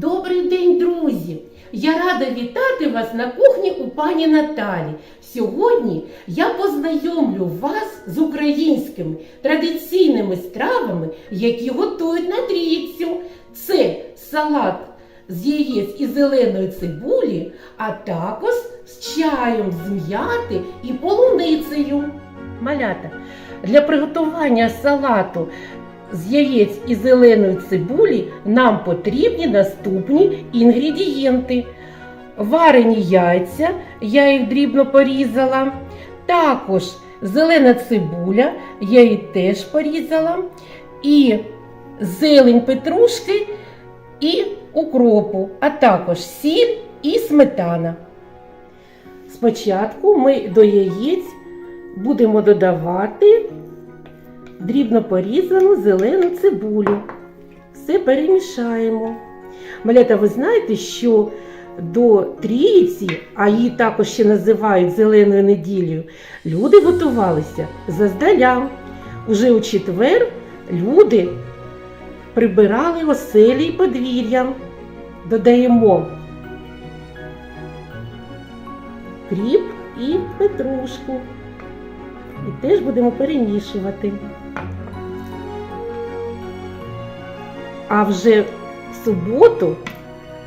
Добрий день, друзі! Я рада вітати вас на кухні у пані Наталі. Сьогодні я познайомлю вас з українськими традиційними стравами, які готують на трійцю. Це салат з яєць і зеленої цибулі, а також з чаєм з м'яти і полуницею. Малята, для приготування салату з яєць і зеленої цибулі нам потрібні наступні інгредієнти. Варені яйця, я їх дрібно порізала. Також зелена цибуля, я її теж порізала. І зелень петрушки і укропу, а також сіль і сметана. Спочатку ми до яєць будемо додавати дрібно порізану зелену цибулю. Все перемішаємо. Малята, ви знаєте, що до трійці, а її також ще називають зеленою неділею, люди готувалися заздаля. Уже у четвер люди прибирали оселі й подвір'я. Додаємо кріп і петрушку. І теж будемо перемішувати. А вже в суботу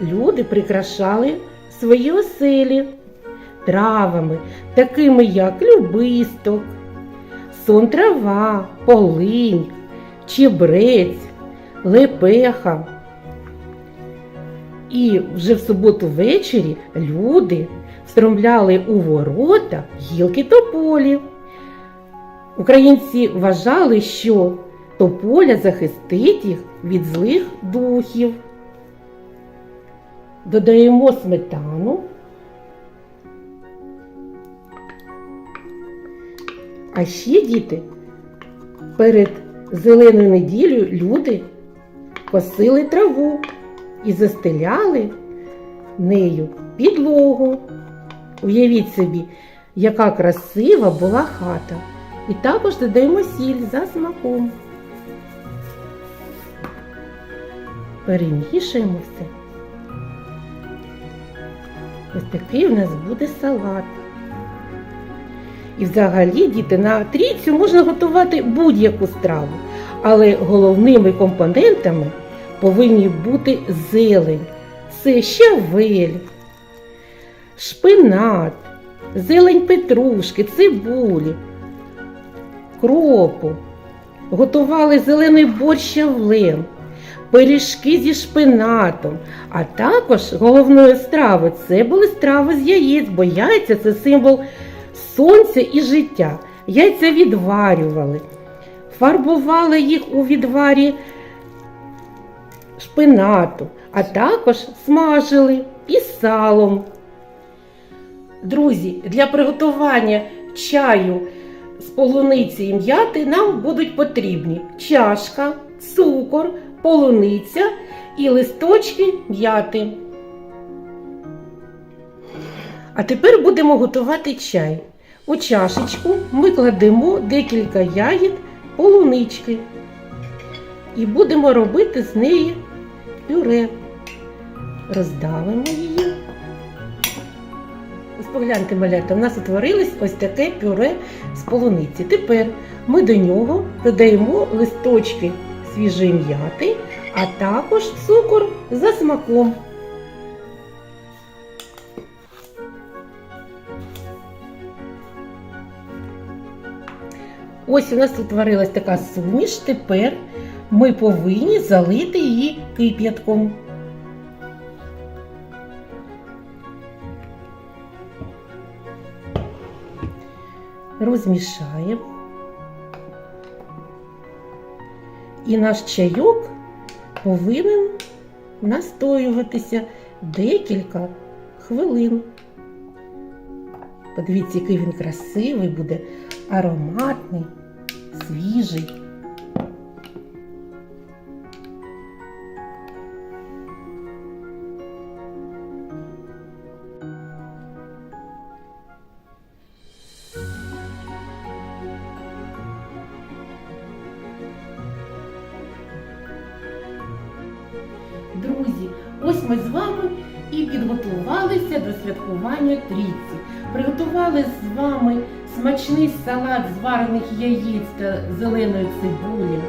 люди прикрашали свої оселі травами, такими як любисток, сон трава, полинь, чебрець, лепеха. І вже в суботу ввечері люди встромляли у ворота гілки тополів. Українці вважали, що тополя захистить їх від злих духів. Додаємо сметану. А ще діти перед зеленою неділею люди косили траву і застеляли нею підлогу. Уявіть собі, яка красива була хата. І також додаємо сіль за смаком. Перемішуємо все. Ось такий у нас буде салат. І взагалі, діти, на трійцю можна готувати будь-яку страву, але головними компонентами повинні бути зелень. Це щавель, шпинат, зелень петрушки, цибулі, кропу. Готували зелений борщ щавлем, пиріжки зі шпинатом, а також головною стравою це були страви з яєць, бо яйця це символ сонця і життя. Яйця відварювали, фарбували їх у відварі шпинату, а також смажили із салом. Друзі, для приготування чаю з полуниці і м'яти нам будуть потрібні чашка, цукор, полуниця і листочки м'яти. А тепер будемо готувати чай. У чашечку ми кладемо декілька ягід полунички і будемо робити з неї пюре. Роздавимо її. Погляньте, малята, у нас утворилось ось таке пюре з полуниці. Тепер ми до нього додаємо листочки свіжої м'яти, а також цукор за смаком. Ось у нас утворилась така суміш. Тепер ми повинні залити її кип'ятком. Розмішаємо. І наш чайок повинен настоюватися декілька хвилин. Подивіться, який він красивий буде, ароматний, свіжий. Друзі, ось ми з вами і підготувалися до святкування трійці. Приготували з вами смачний салат з варених яєць та зеленої цибулі.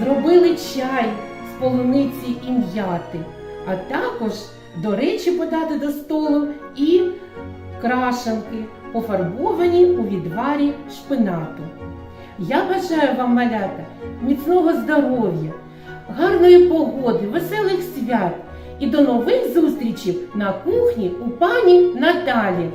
Зробили чай з полуниці і м'яти, а також, до речі, подати до столу і крашенки, пофарбовані у відварі шпинату. Я бажаю вам, малята, міцного здоров'я, гарної погоди, веселих свят і до нових зустрічей на кухні у пані Наталі.